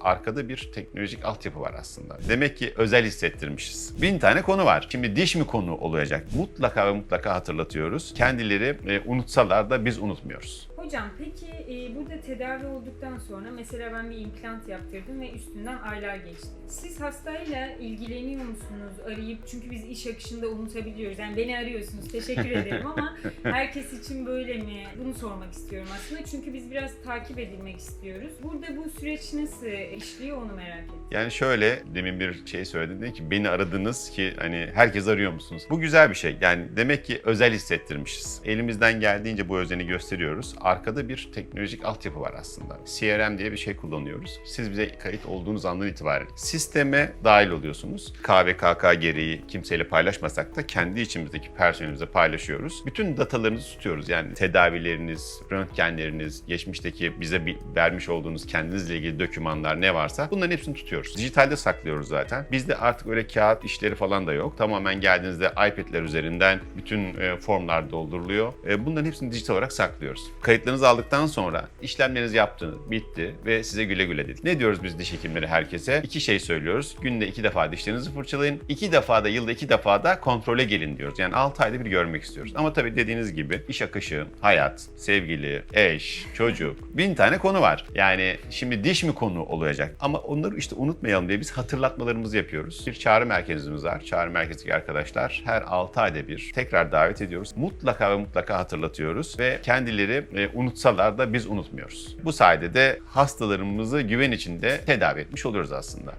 Arkada bir teknolojik altyapı var aslında. Demek ki özel hissettirmişiz. Bin tane konu var. Şimdi diş mi konu olacak? Mutlaka ve mutlaka hatırlatıyoruz. Kendileri e, unutsalar da biz unutmuyoruz. Hocam peki e, burada tedavi olduktan sonra mesela ben bir implant yaptırdım ve üstünden aylar geçti. Siz hastayla ilgileniyor musunuz arayıp çünkü biz iş akışında unutabiliyoruz. Yani beni arıyorsunuz teşekkür ederim ama herkes için böyle mi? Bunu sormak istiyorum aslında. Çünkü biz biraz takip edilmek istiyoruz. Burada bu süreç nasıl işliyor onu merak ettim. Yani şöyle demin bir şey söyledim dedi ki beni aradınız ki hani herkes arıyor musunuz? Bu güzel bir şey. Yani demek ki özel hissettirmişiz. Elimizden geldiğince bu özeni gösteriyoruz. Arkada bir teknolojik altyapı var aslında. CRM diye bir şey kullanıyoruz. Siz bize kayıt olduğunuz andan itibaren sisteme dahil oluyorsunuz. KVKK gereği kimseyle paylaşmasak da kendi içimizdeki personelimize paylaşıyoruz. Bütün datalarınızı tutuyoruz. Yani tedavileriniz, röntgenleriniz, geçmişteki bize vermiş olduğunuz kendinizle ilgili dokümanlar ne varsa bunların hepsini tutuyoruz. Dijitalde saklıyoruz zaten. Bizde artık öyle kağıt işleri falan da yok. Tamamen geldiğinizde iPad'ler üzerinden bütün e, formlar dolduruluyor. E, bunların hepsini dijital olarak saklıyoruz. Kayıtlarınızı aldıktan sonra işlemlerinizi yaptınız, bitti ve size güle güle dedik. Ne diyoruz biz diş hekimleri herkese? İki şey söylüyoruz. Günde iki defa dişlerinizi fırçalayın. İki defa da yılda iki defa da kontrole gelin diyoruz. Yani 6 ayda bir görmek istiyoruz. Ama tabii dediğiniz gibi iş akışı, hayat, sevgili, eş, çocuk bin tane konu var. Yani şimdi diş mi konu olacak? Ama onları işte unutmayalım diye biz hatırlatmalarımızı yapıyoruz. Bir çağrı merkezimiz var. Çağrı merkezindeki arkadaşlar her 6 ayda bir tekrar davet ediyoruz. Mutlaka ve mutlaka hatırlatıyoruz ve kendileri e, unutsalar da biz unutmuyoruz. Bu sayede de hastalarımızı güven içinde tedavi etmiş oluyoruz aslında.